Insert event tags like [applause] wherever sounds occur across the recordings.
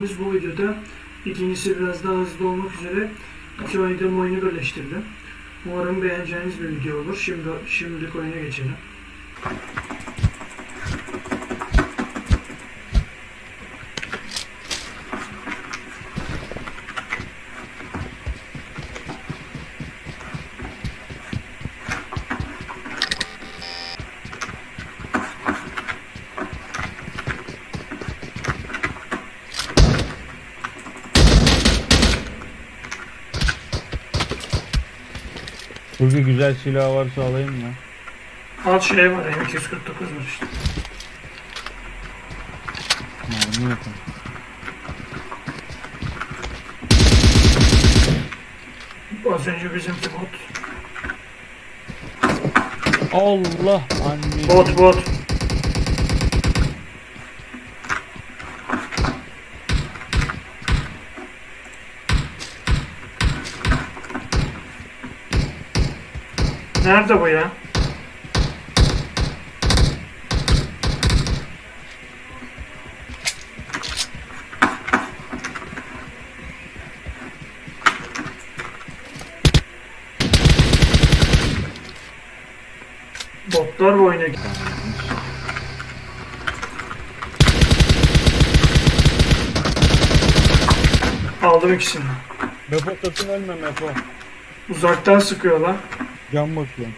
Biz bu videoda ikincisi biraz daha hızlı olmak üzere iki oynadığım oyunu birleştirdim. Umarım beğeneceğiniz bir video olur. Şimdi şimdilik oyuna geçelim. Bugün güzel silah varsa alayım mı? Alt şey var, M249 var işte. Mermi yapın. Az önce bizimki bot. Allah anne. Bot bot. Nerede bu ya? Botlar bu oyuna. Aldım ikisini. Mepo sakın ölme Mepo. Uzaktan sıkıyorlar. Can bakıyorum.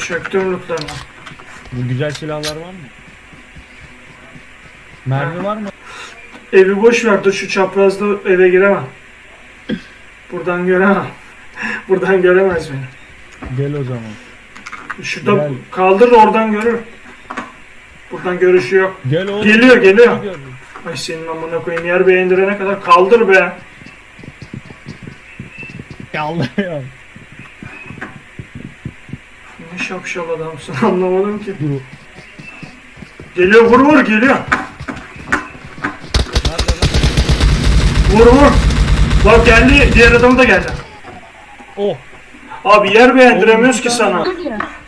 Çöktüm lootlarına. Bu güzel silahlar var mı? Mermi var mı? Evi boş ver dur şu çaprazda eve giremem. Buradan göremem. [laughs] Buradan göremez beni. Gel o zaman. Şurada Gel. kaldır oradan görür. Buradan görüşü yok. Gel oğlum. Geliyor geliyor. Gel. Ay senin amına koyayım yer beğendirene kadar kaldır be. Ya Allah ya. Ne şapşal adamsın [laughs] anlamadım ki. Dur. Geliyor vur vur geliyor. Nerede lan? Vur vur. Bak geldi diğer adam da geldi. Oh. Abi yer beğendiremiyoruz ki sana.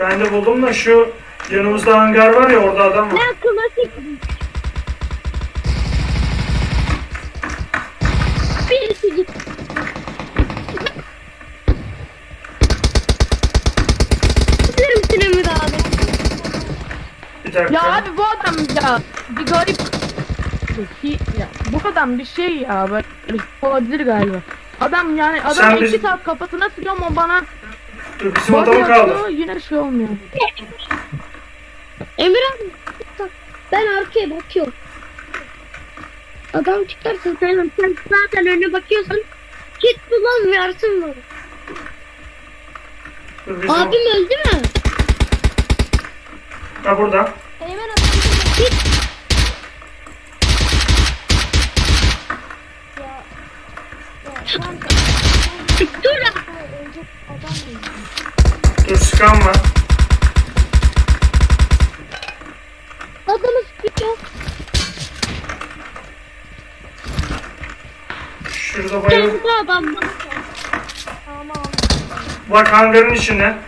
Ben de buldum da şu yanımızda hangar var ya orada adam var. Ya klasik. Bir dakika. Ya abi bu adam ya bir garip Ki- ya, bu adam bir şey ya böyle olabilir galiba. Adam yani adam Sen iki biz- saat kafasına sıkıyor ama bana Dur bizim adamı kaldır. atıyor yine şey olmuyor. Emir abi. bak, Ben arkaya bakıyorum. Adam çıkarsa sen, sen zaten önüne bakıyorsun. Git bulamıyorsun bunu. Dur, bizim... Abim öldü mü? Ha burada. Abi. Git. Dur. Dur sıkan var. Adamı sıkıyor. Şurada bayıl. Bu adam. Bak hangarın içine.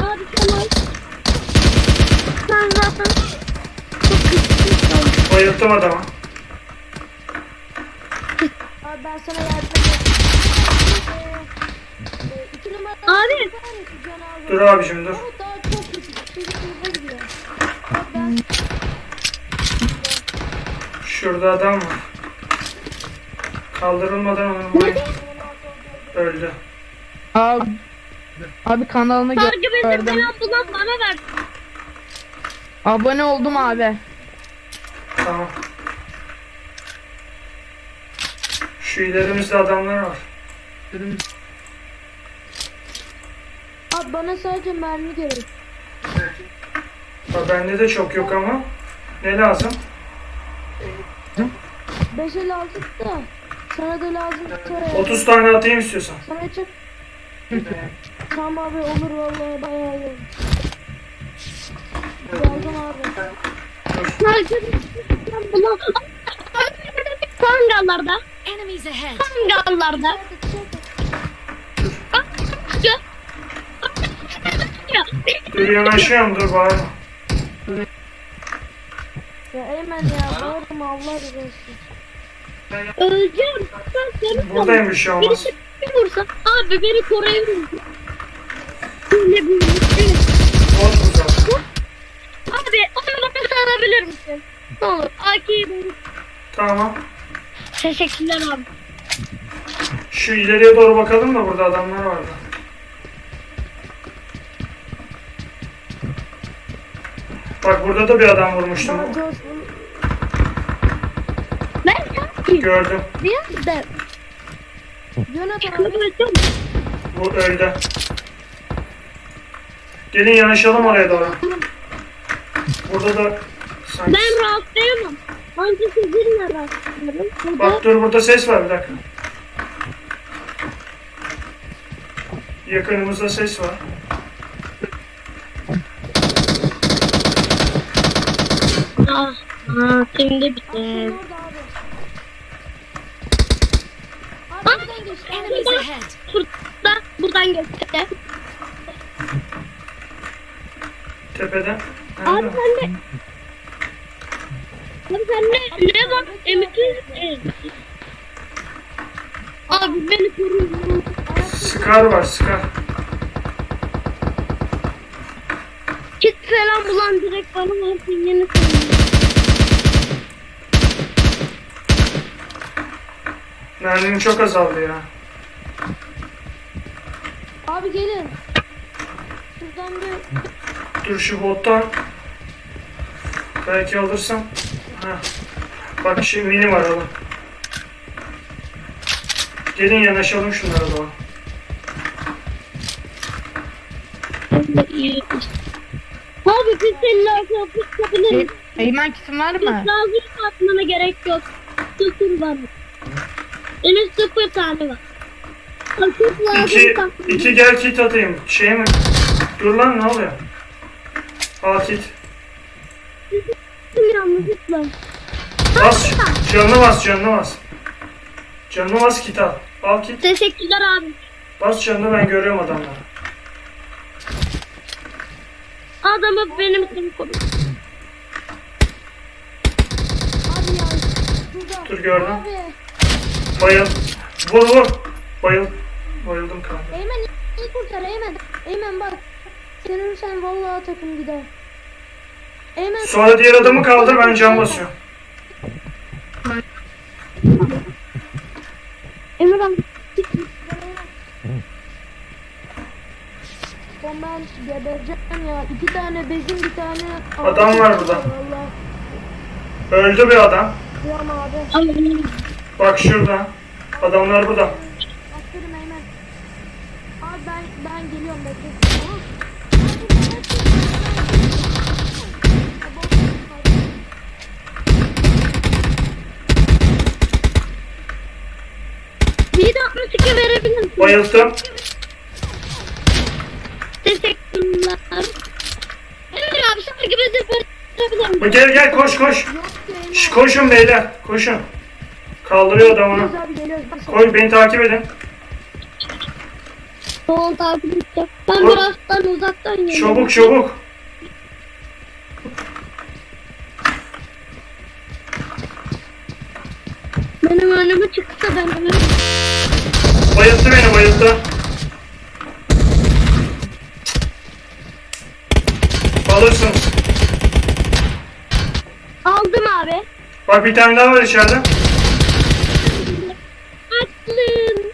Abi tamam. Sen zaten çok güçlüsün. Bayılttım adamı. Abi ben sana yardım edeyim. Ee, iki numara Abi. Dur abicim dur. O daha çok kötü. Şimdi hızlı gidiyor. Bak ben Şurada adam var. Kaldırılmadan onu vurayım. Öldü. Abi abi kanalını gö- Takip edin gördüm. falan bulan bana ver. Abone oldum abi. Tamam. Şu ilerimizde adamlar var. abi bana sadece mermi gerek. Ha, bende de çok yok ama. Ne lazım? 5 el aldık da sana da lazım. Sana, 30 tane atayım istiyorsan. sana çok Tamam abi olur vallahi bayağı iyi olur. Hangarlarda. Enemies ahead. Hangarlarda. Dur yanaşıyorum dur bağırma. Ya Eymen ya bağırma Allah razı olsun. Öleceğim. Ben seni şey olmaz. Birisi bir vursa. Abi beni misin? Böyle bir evet. Bana sarabilir misin? Ne olur. AK'yi. Tamam. Teşekkürler abi. Şu ileriye doğru bakalım da burada adamlar vardı. Bak burada da bir adam vurmuştum. Ben Gördüm. biraz da abi. kıvırdım. Bu öldü. Gelin yanaşalım oraya doğru. Burada da. Ben rahatlayamam. Anca sizinle rahatlıyorum. Burada Bak dur burada ses var bir dakika. Yakınımızda ses var. ah, ah, şimdi. Abi buradan geç. Enemies ahead. Burada, buradan göster. Tepeden. Abi sen de... Abi sen ne? Ne bak? Emit'i... Abi beni koruyun. Scar var Scar. Kit falan bulan direkt bana versin yeni koyun. Mermim çok azaldı ya. Abi gelin. Şuradan bir Dur şu bottan. Belki alırsam. Heh. Bak şimdi mini var alın. Gelin yanaşalım şunlara doğru. Abi biz seninle arkaya tutabiliriz. E, Eymen kitin var mı? Lazım atmana gerek yok. Sıfır var. Henüz sıfır tane var. Akut lazım. İki, iki gel kit atayım. Şey mi? Dur lan ne oluyor? Al kit. Yanlışlıkla. Bas. Canını bas canını bas. Canını bas kit al. Al kit. Teşekkürler abi. Bas canını ben görüyorum adamları. Adamı benim için koru. abi ya. Dur gördüm. Abi. Bayıl. Vur vur. Bayıl. Bayıldım kanka. Eymen iyi kurtar Eymen. Eymen bak. Sen ölürsen vallahi takım gider. Eymen Sonra diğer adamı kaldır ben can basıyorum. Emir abi. Ben gebereceğim ya. İki tane bezim bir tane... Adam var burada. Vallahi. Öldü bir adam. Kıyam abi. Abi. Bak şurada. Adamlar burada. Aferin Eymen. Abi ben, ben geliyorum bekle. Tamam. Bir de 62 Bayıldım. Teşekkürler. Emir abi sana gibi? Bak Gel gel koş koş. Şş, koşun beyler. Koşun. Kaldırıyor adamını. Koy beni takip edin. Tamam takip edeceğim. Ben Koy. birazdan uzaktan geliyorum. Çabuk çabuk. Benim önüme çıksa ben hemen... Bayılttı beni bayılttı. Alırsınız. Aldım abi. Bak bir tane daha var içeride. Aklım.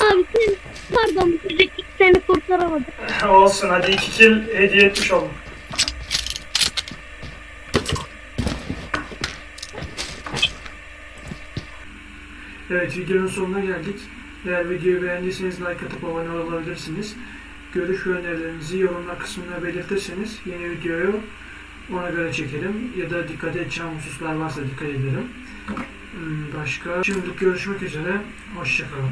Abi sen... Pardon bu çocuk seni kurtaramadı. Olsun hadi iki kill hediye etmiş oldum. Evet videonun sonuna geldik. Eğer videoyu beğendiyseniz like atıp abone olabilirsiniz. Görüş ve önerilerinizi yorumlar kısmına belirtirseniz yeni videoyu ona göre çekerim. Ya da dikkat edeceğim hususlar varsa dikkat ederim. Hmm, Başka. Şimdilik görüşmek üzere. Hoşçakalın.